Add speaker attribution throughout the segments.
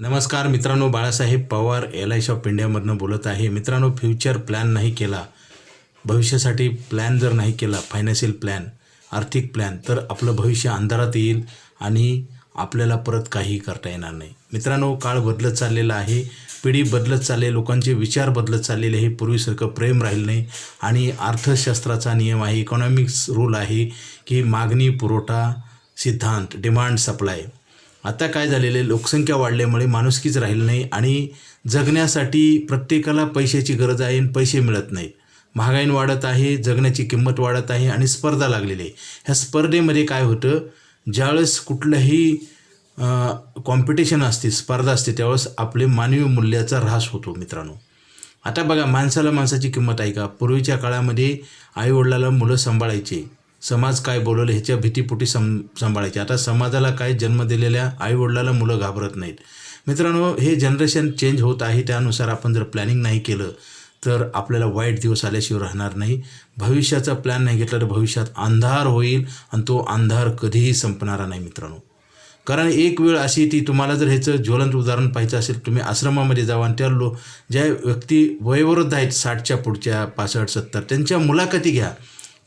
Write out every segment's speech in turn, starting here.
Speaker 1: नमस्कार मित्रांनो Balasaheb Pawar L I of इंडियामधनं बोलत आहे. मित्रांनो फ्युचर प्लॅन नाही केला. भविष्यासाठी प्लॅन जर नाही केला फायनान्शियल प्लॅन आर्थिक प्लॅन तर आपलं भविष्य अंधारात येईल आणि आपल्याला परत काहीही करता येणार नाही. मित्रांनो काळ बदलत चाललेला आहे. पिढी बदलत चालले लोकांचे विचार बदलत चाललेले हे पूर्वीसारखं प्रेम राहिलं नाही. आणि अर्थशास्त्राचा नियम आहे इकॉनॉमिक्स रूल आहे की मागणी पुरवठा सिद्धांत डिमांड सप्लाय आता काय झालेलं? आहे लोकसंख्या वाढल्यामुळे माणुसकीच राहिलं नाही आणि जगण्यासाठी प्रत्येकाला पैशाची गरज आहे आणि पैसे मिळत नाहीत महागाईन वाढत आहे जगण्याची किंमत वाढत आहे आणि स्पर्धा लागलेली आहे. ह्या स्पर्धेमध्ये काय होतं? ज्यावेळेस कुठलंही कॉम्पिटिशन असते स्पर्धा असते त्यावेळेस आपले मानवी मूल्याचा ऱ्हास होतो मित्रांनो. आता बघा माणसाला माणसाची किंमत आहे का? पूर्वीच्या काळामध्ये आईवडिलाला मुलं सांभाळायची. समाज काय बोलवलं ह्याच्या भीतीपोटी सं सांभाळायचे. आता समाजाला काय जन्म दिलेल्या आईवडिलाला मुलं घाबरत नाहीत. मित्रांनो हे जनरेशन चेंज होत आहे त्यानुसार आपण जर प्लॅनिंग नाही केलं तर आपल्याला वाईट दिवस आल्याशिवाय राहणार नाही. भविष्याचा प्लॅन नाही घेतला तर भविष्यात अंधार होईल आणि तो अंधार कधीही संपणारा नाही मित्रांनो. कारण एक वेळ अशी ती तुम्हाला जर ह्याचं ज्वलंत उदाहरण पाहिजे असेल तुम्ही आश्रमामध्ये जावा आणि त्या लो ज्या व्यक्ती वयोवृद्ध आहेत साठच्या पुढच्या पासष्ट सत्तर त्यांच्या मुलाखती घ्या.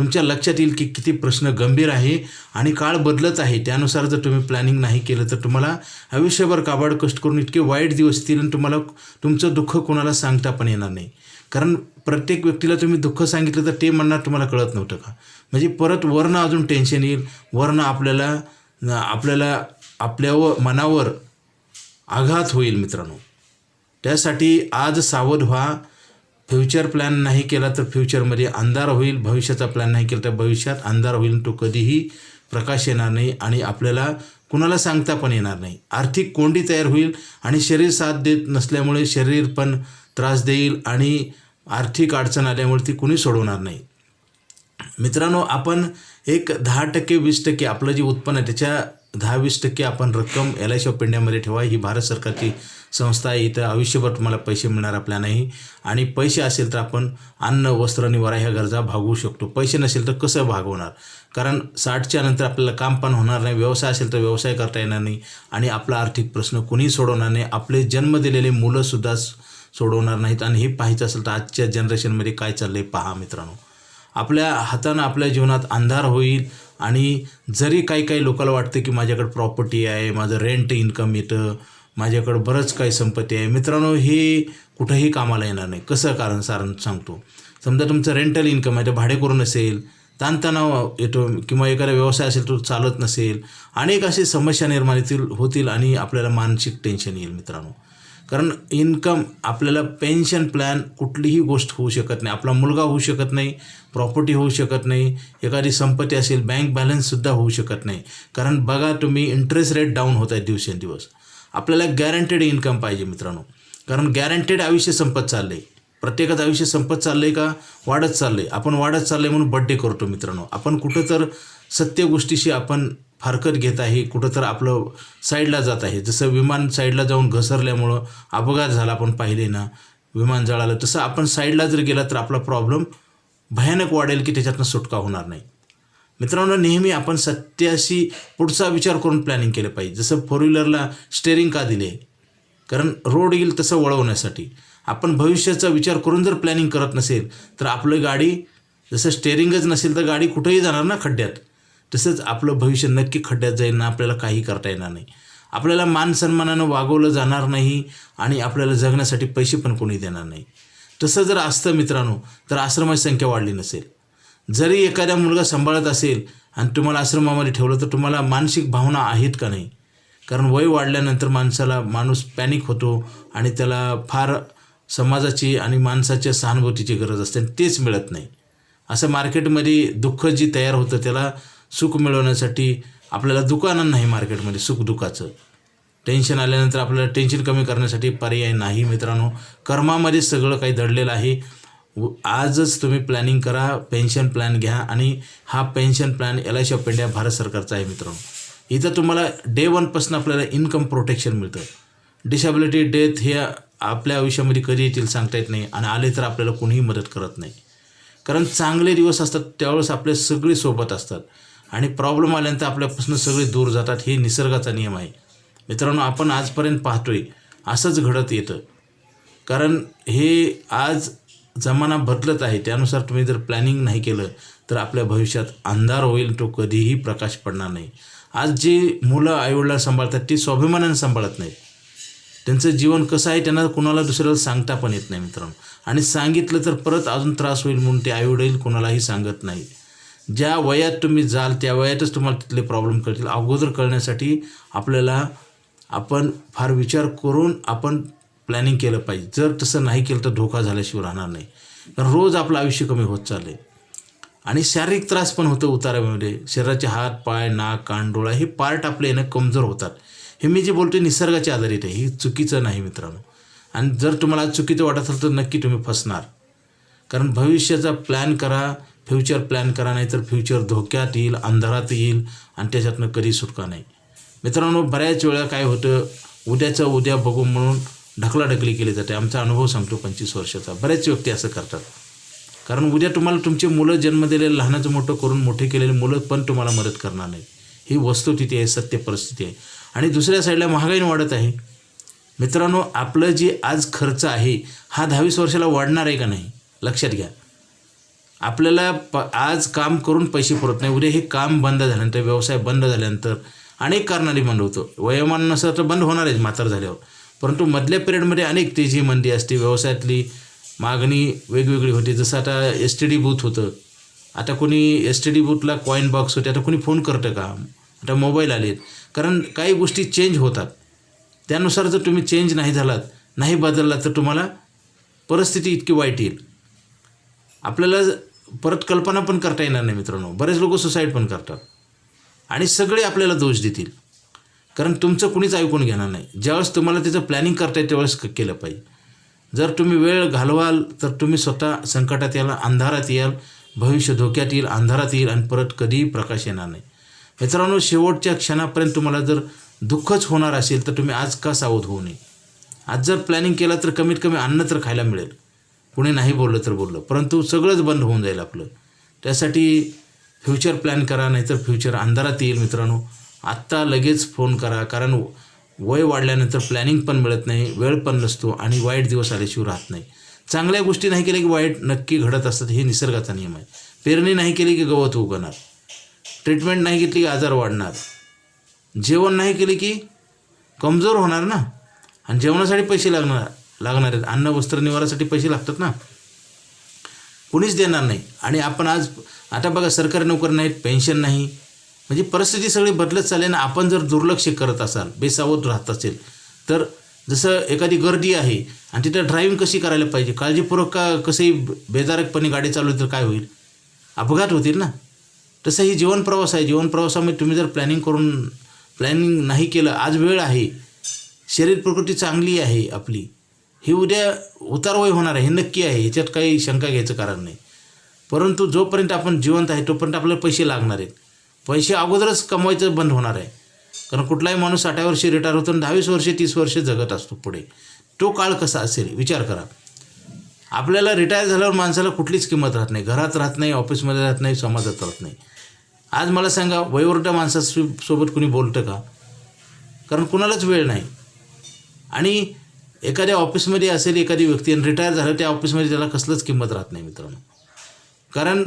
Speaker 1: तुमच्या लक्षात येईल की किती प्रश्न गंभीर आहे आणि काळ बदलत आहे. त्यानुसार जर तुम्ही प्लॅनिंग नाही केलं तर तुम्हाला आयुष्यभर काबाड कष्ट करून इतके वाईट दिवस येतील आणि तुम्हाला तुमचं दुःख कोणाला सांगता पण येणार नाही. कारण प्रत्येक व्यक्तीला तुम्ही दुःख सांगितलं तर ते म्हणणार तुम्हाला कळत नव्हतं का? म्हणजे परत वरनं अजून टेन्शन येईल. वरनं आपल्याला आपल्याला आपल्यावर मनावर आघात होईल मित्रांनो. त्यासाठी आज सावध व्हा. फ्युचर प्लॅन नाही केला तर फ्युचरमध्ये अंधार होईल भविष्याचा प्लॅन नाही केला तर भविष्यात अंधार होईल तो कधीही प्रकाश येणार नाही आणि आपल्याला कुणाला सांगता पण येणार नाही. आर्थिक कोंडी तयार होईल आणि शरीर साथ देत नसल्यामुळे शरीर पण त्रास देईल आणि आर्थिक अडचण आल्यामुळे ती कुणी सोडवणार नाही. मित्रांनो आपण एक दहा टक्के वीस टक्के आपलं जे उत्पन्न आहे त्याच्या दहा वीस टक्के आपण रक्कम एल आय सी ऑफ इंडियामध्ये ठेवा. ही भारत सरकारची संस्था आहे. इथं आयुष्यभर तुम्हाला पैसे मिळणार आपल्या नाही. आणि पैसे असेल तर आपण अन्न वस्त्र निवारा ह्या गरजा भागवू शकतो. पैसे नसेल तर कसं भागवणार? कारण साठच्या नंतर आपल्याला काम पण होणार नाही. व्यवसाय असेल तर व्यवसाय करता येणार नाही. आणि आपला आर्थिक प्रश्न कुणीही सोडवणार नाही. आपले जन्म दिलेले मुलंसुद्धा सोडवणार नाहीत. आणि हे पाहायचं असेल तर आजच्या जनरेशनमध्ये काय चाललं आहे पहा मित्रांनो. आपल्या हातानं आपल्या जीवनात अंधार होईल. आणि जरी काही काही लोकांना वाटतं की माझ्याकडे प्रॉपर्टी आहे माझं रेंट इन्कम येतं माझ्याकडं बरंच काही संपत्ती आहे. मित्रांनो हे कुठंही कामाला येणार नाही. कसं कारण सारण सांगतो. समजा तुमचं रेंटल इन्कम आहे तर भाडेकरून असेल ताणतणाव येतो किंवा एखादा व्यवसाय असेल तो चालत नसेल अनेक अशी समस्या निर्माण येतील होतील आणि आपल्याला मानसिक टेन्शन येईल मित्रांनो. कारण इन्कम आपल्याला पेन्शन प्लॅन कुठलीही गोष्ट होऊ शकत नाही. आपला मुलगा होऊ शकत नाही प्रॉपर्टी होऊ शकत नाही. एखादी संपत्ती असेल बँक बॅलन्ससुद्धा होऊ शकत नाही. कारण बघा तुम्ही इंटरेस्ट रेट डाऊन होत आहेत दिवसेंदिवस. आपल्याला गॅरंटेड इन्कम पाहिजे मित्रांनो. कारण गॅरंटेड आयुष्य संपत चाललं आहे प्रत्येकाचं आयुष्य संपत चाललं आहे का? वाढत चाललं आहे आपण वाढत चाललं आहे म्हणून बड्डे करतो मित्रांनो. आपण कुठं तर सत्य गोष्टीशी आपण फारकत घेत आहे कुठं तर आपलं साईडला जात आहे. जसं विमान साईडला जाऊन घसरल्यामुळं अपघात झाला आपण पाहिले ना विमान जळालं. तसं आपण साईडला जर गेला तर आपला प्रॉब्लेम भयानक वाढेल की त्याच्यातनं सुटका होणार नाही. मित्रांनो नेहमी आपण सत्याशी पुढचा विचार करून प्लॅनिंग केलं पाहिजे. जसं फोर व्हीलरला स्टेअरिंग का दिले? कारण रोड येईल तसं वळवण्यासाठी. आपण भविष्याचा विचार करून जर प्लॅनिंग करत नसेल तर आपलं गाडी जसं स्टेअरिंगच नसेल तर गाडी कुठेही जाणार ना खड्ड्यात. तसंच आपलं भविष्य नक्की खड्ड्यात जाईल ना आपल्याला काही करता येणार नाही. आपल्याला मान सन्मानानं वागवलं जाणार नाही आणि आपल्याला जगण्यासाठी पैसे पण कोणी देणार नाही. तसं जर असतं मित्रांनो तर आश्रमाची संख्या वाढली नसेल. जरी एखादा मुलगा सांभाळत असेल आणि तुम्हाला आश्रमामध्ये ठेवलं तर तुम्हाला मानसिक भावना आहेत का नाही? कारण वय वाढल्यानंतर माणसाला माणूस पॅनिक होतो आणि त्याला फार समाजाची आणि माणसाच्या सहानुभूतीची गरज असते आणि तेच मिळत नाही. असं मार्केटमध्ये दुःख जी तयार होतं त्याला सुख मिळवण्यासाठी आपल्याला दुकानं नाही मार्केटमध्ये सुख दुःखाचं. टेन्शन आल्यानंतर आपल्याला टेन्शन कमी करण्यासाठी पर्याय नाही मित्रांनो. कर्मामध्ये सगळं काही दडलेलं आहे. व आजच तुम्ही प्लॅनिंग करा पेन्शन प्लॅन घ्या आणि हा pension plan L I C of India Bharat सरकारचा आहे मित्रांनो. इथं तुम्हाला डे वनपासून आपल्याला इन्कम प्रोटेक्शन मिळतं. डिसेबिलिटी डेथ हे आपल्या आयुष्यामध्ये कधी येतील सांगता येत नाही आणि आले तर आपल्याला कोणीही मदत करत नाही. कारण चांगले दिवस असतात त्यावेळेस आपले सगळे सोबत असतात. आणि प्रॉब्लेम आल्यानंतर आपल्यापासून सगळे दूर जातात हे निसर्गाचा नियम आहे. मित्रांनो आपण आजपर्यंत पाहतोय असंच घडत येतं. कारण हे आज जमाना बदलत आहे. त्यानुसार तुम्ही जर प्लॅनिंग नाही केलं तर आपल्या भविष्यात अंधार होईल तो कधीही प्रकाश पडणार नाही. आज जी मुलं आईवडिला सांभाळतात ती स्वाभिमानाने सांभाळत नाहीत. त्यांचं जीवन कसं आहे त्यांना कुणाला दुसऱ्याला सांगता पण येत नाही मित्रांनो. आणि सांगितलं तर परत अजून त्रास होईल म्हणून ते आईवडील कोणालाही सांगत नाही ज्या वयात तुम्ही जाल त्या वयातच तुम्हाला तिथले प्रॉब्लेम कळतील. अगोदर कळण्यासाठी आपल्याला आपण फार विचार करून आपण प्लॅनिंग केलं पाहिजे. जर तसं नाही केलं तर धोका झाल्याशिवाय राहणार नाही. कारण रोज आपलं आयुष्य कमी होत चालले आणि शारीरिक त्रास पण होतो उतारामध्ये. शरीराचे हात पाय नाक कान डोळा हे पार्ट आपले येणं कमजोर होतात. हे मी जे बोलतो निसर्गाच्या आधारित आहे. हे चुकीचं नाही मित्रांनो. आणि जर तुम्हाला चुकीचं वाटत असेल तर नक्की तुम्ही फसणार. कारण भविष्याचा प्लॅन करा फ्युचर प्लॅन करा नाही तर फ्युचर धोक्यात येईल अंधारात येईल आणि त्याच्यातनं कधी सुटका नाही. मित्रांनो बऱ्याच वेळा काय होतं उद्याचं उद्या बघू म्हणून ढकलाढकली केली जाते. आमचा अनुभव सांगतो पंचवीस वर्षाचा. बऱ्याच व्यक्ती असं करतात. कारण उद्या तुम्हाला तुमचे मुलं जन्म दिलेले लहानाचं मोठं करून मोठे केलेले मुलं पण तुम्हाला मदत करणार नाही ही वस्तुस्थिती आहे सत्य परिस्थिती आहे. आणि दुसऱ्या साईडला महागाई वाढत आहे. मित्रांनो आपलं जे आज खर्च आहे हा दहावीस वर्षाला वाढणार आहे का नाही? लक्षात घ्या. आपल्याला प आज काम करून पैसे पुरत नाही. उद्या हे काम बंद झाल्यानंतर व्यवसाय बंद झाल्यानंतर अनेक कारणाने बंद होतो. वयोमान नसलं तर बंद होणार आहेत म्हातार झाल्यावर. परंतु मधल्या पिरियडमध्ये अनेक तेजी मंदी असते. व्यवसायातली मागणी वेगवेगळी होती. जसं आता एस टी डी बूथ होतं. आता कोणी एस टी डी बूथला कॉईन बॉक्स होते. आता कोणी फोन करतं का? आता मोबाईल आलेत. कारण काही गोष्टी चेंज होतात. त्यानुसार जर तुम्ही चेंज नाही झालात नाही बदललात तर तुम्हाला परिस्थिती इतकी वाईट येईल. आपल्याला परत कल्पना पण करता येणार नाही मित्रांनो. बरेच लोक सुसाईड पण करतात. आणि सगळे आपल्याला दोष देतील. कारण तुमचं कुणीच ऐकून घेणार नाही. ज्यावेळेस तुम्हाला त्याचं प्लॅनिंग करता येईल त्यावेळेस केलं पाहिजे. जर तुम्ही वेळ घालवाल तर तुम्ही स्वतः संकटात याल अंधारात याल भविष्य धोक्यात येईल अंधारात येईल आणि परत कधीही प्रकाश येणार नाही. मित्रांनो शेवटच्या क्षणापर्यंत तुम्हाला जर दुःखच होणार असेल तर तुम्ही आज का सावध होऊ नये? आज जर प्लॅनिंग केलं तर कमीत कमी अन्न तर खायला मिळेल. कुणी नाही बोललं तर बोललं. परंतु सगळंच बंद होऊन जाईल आपलं. त्यासाठी फ्युचर प्लॅन करा नाहीतर फ्युचर अंधारात येईल मित्रांनो. आत्ता लगेच फोन करा कारण वय वाढल्यानंतर प्लॅनिंग पण मिळत नाही वेळ पण नसतो आणि वाईट दिवस आल्याशिवाय राहत नाही. चांगल्या गोष्टी नाही केल्या की वाईट नक्की घडत असतात हे निसर्गाचा नियम आहे. पेरणी नाही केली की गवत उगवणार. ट्रीटमेंट नाही घेतली की आजार वाढणार. जेवण नाही केले की कमजोर होणार ना? आणि जेवणासाठी पैसे लागणार लागणार आहेत. अन्न वस्त्र निवारासाठी पैसे लागतात ना? कुणीच देणार नाही. आणि आपण आज आता बघा सरकारी नोकरी नाहीत पेन्शन नाही. म्हणजे परिस्थिती सगळी बदलत चालली ना आपण जर दुर्लक्ष करत असाल बेसावध राहत असेल तर जसं एखादी गर्दी आहे आणि तिथं ड्रायव्हिंग कशी करायला पाहिजे? काळजीपूर्वक का कसंही बेदारकपणे गाडी चालवली तर काय होईल? अपघात होतील ना. तसं ही जीवन प्रवास आहे. जीवन प्रवासामध्ये तुम्ही जर प्लॅनिंग करून प्लॅनिंग नाही केलं आज वेळ आहे. शरीर प्रकृती चांगली आहे आपली. ही उद्या उतारवय होणार आहे हे नक्की आहे ह्याच्यात काही शंका घ्यायचं कारण नाही. परंतु जोपर्यंत आपण जिवंत आहे तोपर्यंत आपल्याला पैसे लागणार आहेत. पैसे अगोदरच कमवायचं बंद होणार आहे. कारण कुठलाही माणूस साठ्या वर्षी रिटायर होतो आणि दहावीस वर्षे तीस वर्षे जगत असतो पुढे. तो काळ कसा असेल विचार करा. आपल्याला रिटायर झाल्यावर माणसाला कुठलीच किंमत राहत नाही. घरात राहत नाही ऑफिसमध्ये राहत नाही समाजात राहत नाही. आज मला सांगा वयोवृद्ध माणसासोबत कुणी बोलतं का? कारण कुणालाच वेळ नाही. आणि एखाद्या ऑफिसमध्ये असेल एखादी व्यक्ती आणि रिटायर झालं त्या ऑफिसमध्ये त्याला कसलंच किंमत राहत नाही मित्रांनो. कारण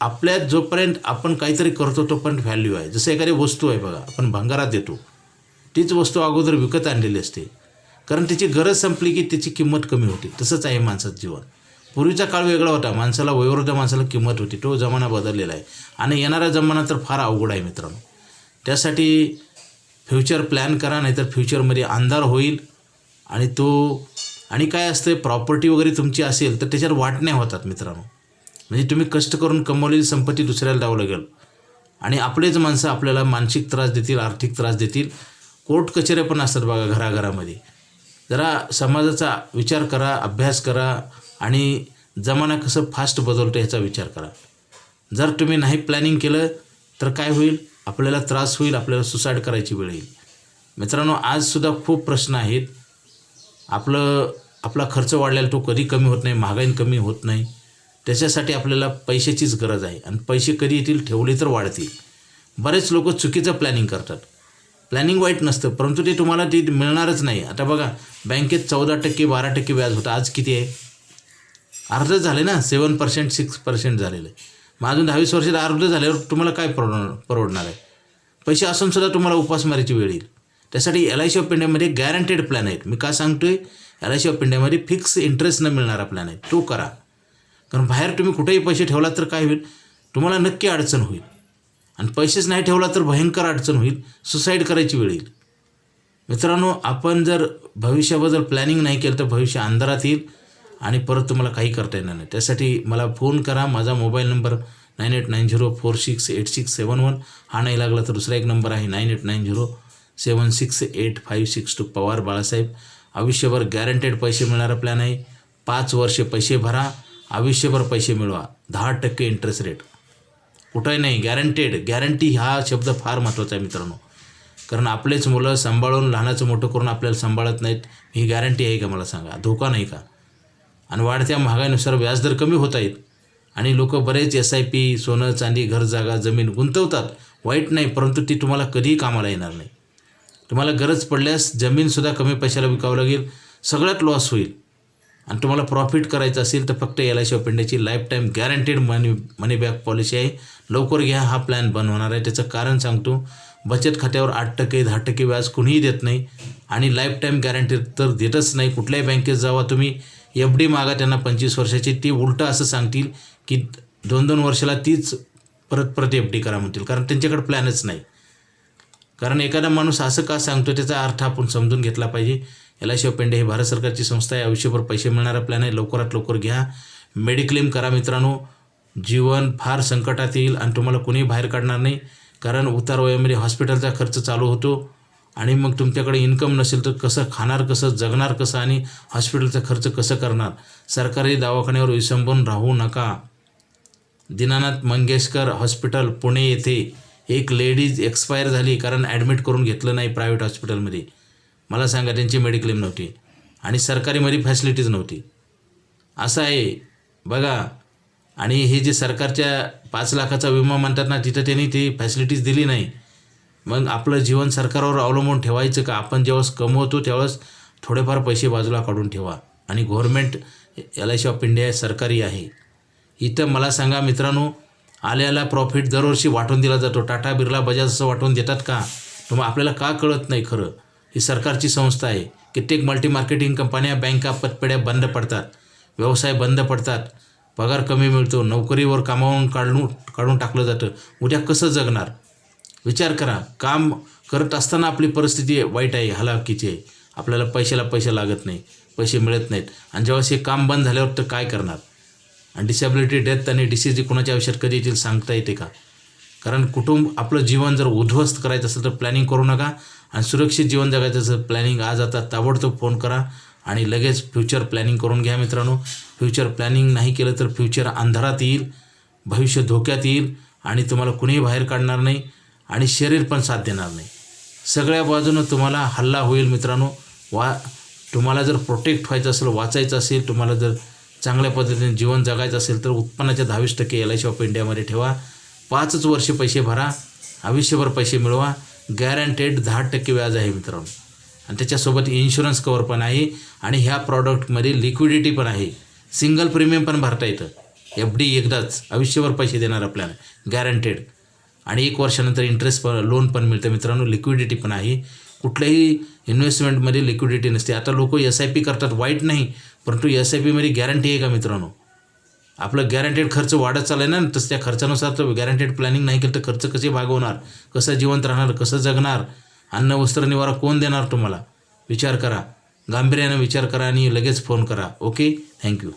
Speaker 1: आपल्या जोपर्यंत आपण काहीतरी करतो तोपर्यंत व्हॅल्यू आहे. जसं एखादी वस्तू आहे बघा आपण भंगारात देतो. तीच वस्तू अगोदर विकत आणलेली असते. कारण त्याची गरज संपली की त्याची किंमत कमी होते. तसंच आहे माणसाचं जीवन. पूर्वीचा काळ वेगळा होता. माणसाला वयोवृद्ध माणसाला किंमत होती. तो जमाना बदललेला आहे. आणि येणारा जमाना तर फार अवघड आहे मित्रांनो. त्यासाठी फ्युचर प्लॅन करा नाहीतर फ्युचरमध्ये अंधार होईल. आणि तो आणि काय असतं प्रॉपर्टी वगैरे तुमची असेल तर त्याच्यावर वाटण्या होतात मित्रांनो. म्हणजे तुम्ही कष्ट करून कमवलेली संपत्ती दुसऱ्याला द्यावं लागेल. आणि आपलेच माणसं आपल्याला मानसिक त्रास देतील आर्थिक त्रास देतील. कोर्ट कचेऱ्या पण असतात बघा घराघरामध्ये. जरा समाजाचा विचार करा अभ्यास करा आणि जमाना कसं फास्ट बदलतो ह्याचा विचार करा. जर तुम्ही नाही प्लॅनिंग केलं तर काय होईल? आपल्याला त्रास होईल आपल्याला सुसाईड करायची वेळ येईल. मित्रांनो आजसुद्धा खूप प्रश्न आहेत. आपलं आपला खर्च वाढलेला तो कधी कमी होत नाही महागाई कमी होत नाही. त्याच्यासाठी आपल्याला पैशाचीच गरज आहे. आणि पैसे कधी येतील ठेवले तर वाढतील. बरेच लोक चुकीचं प्लॅनिंग करतात. प्लॅनिंग वाईट नसतं परंतु ते तुम्हाला ते मिळणारच नाही. आता बघा बँकेत चौदा टक्के बारा टक्के व्याज होतं. आज किती आहे? अर्ध झाले ना सेवन पर्सेंट सिक्स पर्सेंट झालेलं आहे. मग अजून दहावीस वर्षात अर्ध झाल्यावर तुम्हाला काय परवड परवडणार आहे? पैसे असूनसुद्धा तुम्हाला उपासमारीची वेळ येईल. त्यासाठी एल आय सी ऑफ इंडियामध्ये गॅरंटेड प्लॅन आहेत. मी का सांगतो आहे एल आय सी ऑफ इंडियामध्ये फिक्स इंटरेस्ट न मिळणारा प्लॅन आहे. तो करा. कारण बाहेर तुम्ही कुठेही पैसे ठेवला तर काय होईल? तुम्हाला नक्की अडचण होईल. आणि पैसेच नाही ठेवला तर भयंकर अडचण होईल. सुसाईड करायची वेळ येईल. मित्रांनो आपण जर भविष्याबद्दल प्लॅनिंग नाही केलं तर भविष्य अंधारात येईल आणि परत तुम्हाला काही करता येणार नाही. त्यासाठी मला फोन करा. माझा mobile number nine eight nine zero four six eight six seven one हा नाही लागला तर दुसरा एक नंबर आहे nine eight nine zero seven six eight five six two Pawar Balasaheb. आयुष्यभर गॅरंटेड पैसे मिळणारा प्लॅन आहे. पाच वर्षे पैसे भरा. आयुष्यभर पैसे मिळवा. दहा टक्के इंटरेस्ट रेट कुठंही नाही. गॅरंटेड गॅरंटी हा शब्द फार महत्त्वाचा आहे मित्रांनो. कारण आपलेच मुलं सांभाळून लहानाचं मोठं करून आपल्याला सांभाळत नाहीत. ही गॅरंटी आहे का मला सांगा? धोका नाही का? आणि वाढत्या महागाईनुसार व्याजदर कमी होत आहेत. आणि लोक बरेच एस आय पी सोनं चांदी घर जागा जमीन गुंतवतात. वाईट नाही परंतु ती तुम्हाला कधीही कामाला येणार नाही. तुम्हाला गरज पडल्यास जमीनसुद्धा कमी पैशाला विकावं लागेल सगळ्यात लॉस होईल. आणि तुम्हाला प्रॉफिट करायचं असेल तर फक्त एल आय सी ऑफ इंडियाची life time guaranteed money money back policy आहे. लवकर घ्या हा प्लॅन बंद होणार आहे. त्याचं कारण सांगतो बचत खात्यावर आठ टक्के दहा टक्के व्याज कुणीही देत नाही. आणि लाईफ टाईम गॅरंटी तर देतच नाही. कुठल्याही बँकेत जावा तुम्ही. एफ डी मागा त्यांना पंचवीस वर्षाची. ती उलटं असं सांगतील की दोन दोन वर्षाला तीच परत परत एफ डी करा म्हणतील. कारण त्यांच्याकडे प्लॅनच नाही. कारण एखादा माणूस असं का सांगतो त्याचा अर्थ आपण समजून घेतला पाहिजे. L I C of India ही भारत सरकारची संस्था आहे. आयुष्यभर पैसे मिळणारा प्लॅन आहे. लवकरात लवकर घ्या. मेडिक्लेम करा मित्रांनो. जीवन फार संकटात येईल आणि तुम्हाला कोणी बाहेर काढणार नाही. कारण उतार वयामध्ये हॉस्पिटलचा खर्च चालू होतो. आणि मग तुमच्याकडे इन्कम नसेल तर कसं खाणार कसं जगणार कसं आणि हॉस्पिटलचा खर्च कसं करणार? सरकारी दवाखान्यावर विसंबून राहू नका. दीनानाथ मंगेशकर हॉस्पिटल पुणे येथे. एक लेडीज एक्सपायर झाली कारण ॲडमिट करून घेतलं नाही प्रायव्हेट हॉस्पिटलमध्ये मला सांगा त्यांची मेडिक्लेम नव्हती. आणि सरकारीमध्ये फॅसिलिटीज नव्हती. असं आहे. बघा. आणि हे जे सरकारच्या पाच लाखाचा विमा म्हणतात ना तिथं त्यांनी ती फॅसिलिटीज दिली नाही. मग आपलं जीवन सरकारवर अवलंबून ठेवायचं का? आपण जेव्हा कमवतो त्यावेळेस थोडेफार पैसे बाजूला काढून ठेवा. आणि government L I C of India सरकारी आहे. इथं मला सांगा मित्रांनो आल्याला प्रॉफिट दरवर्षी वाटून दिला जातो. टाटा बिर्ला बजाज असं वाटून देतात का? मग आपल्याला का कळत नाही खरं? ही सरकारची संस्था आहे. कित्येक मल्टी मार्केटिंग कंपन्या बँका पतपेढ्या बंद पडतात. व्यवसाय बंद पडतात. पगार कमी मिळतो. नोकरीवर कामावून काढून काढून टाकलं जातं. उद्या कसं जगणार? विचार करा. काम करत असताना आपली परिस्थिती वाईट आहे हलाखीची आहे. आपल्याला पैशाला पैसे लागत नाही पैसे मिळत नाहीत. आणि जेव्हा हे काम बंद झाल्यावर तर काय करणार? आणि डिसेबिलिटी डेथ आणि डिसीज कुणाच्या आयुष्यात कधी येतील सांगता येते का? कारण कुटुंब आपलं जीवन जर उद्ध्वस्त करायचं असेल तर प्लॅनिंग करू नका. आणि सुरक्षित जीवन जगायचं असेल प्लॅनिंग आज आता ताबडतोब फोन करा. आणि लगेच फ्युचर प्लॅनिंग करून घ्या मित्रांनो. फ्युचर प्लॅनिंग नाही केलं तर फ्युचर अंधारात येईल. भविष्य धोक्यात येईल. आणि तुम्हाला कुणीही बाहेर काढणार नाही. आणि शरीर पण साथ देणार नाही. सगळ्या बाजूनं तुम्हाला हल्ला होईल मित्रांनो. वा तुम्हाला जर प्रोटेक्ट व्हायचं असेल वाचायचं असेल तुम्हाला जर चांगल्या पद्धतीने जीवन जगायचं असेल तर उत्पन्नाच्या दहावीस टक्के एल आय सी ऑफ इंडियामध्ये ठेवा. पाचच वर्ष पैसे भरा. आयुष्यभर पैसे मिळवा. गॅरंटेड दहा टक्के व्याज आहे मित्रांनो. आणि त्याच्यासोबत इन्शुरन्स कवर पण आहे. आणि ह्या प्रॉडक्टमध्ये लिक्विडिटी पण आहे. सिंगल प्रीमियम पण भरता येतं. एफ डी एकदाच आयुष्यभर पैसे देणार आपल्याला. गॅरंटेड आणि एक वर्षानंतर इंटरेस्ट पण लोन पण मिळतं मित्रांनो. लिक्विडिटी पण आहे. कुठल्याही इन्व्हेस्टमेंटमध्ये लिक्विडिटी नसते. आता लोक एस आय पी करतात. वाईट नाही. परंतु एस आय पीमध्ये गॅरंटी आहे का मित्रांनो? आपलं गॅरंटेड खर्च वाढत चालला आहे ना तसं त्या खर्चानुसार तर गॅरंटेड प्लॅनिंग नाही केलं तर खर्च कसे भागवणार? कसं जिवंत राहणार? कसं जगणार? अन्न वस्त्र निवारा कोण देणार तुम्हाला? विचार करा. गांभीर्यानं विचार करा आणि लगेच फोन करा. Okay thank you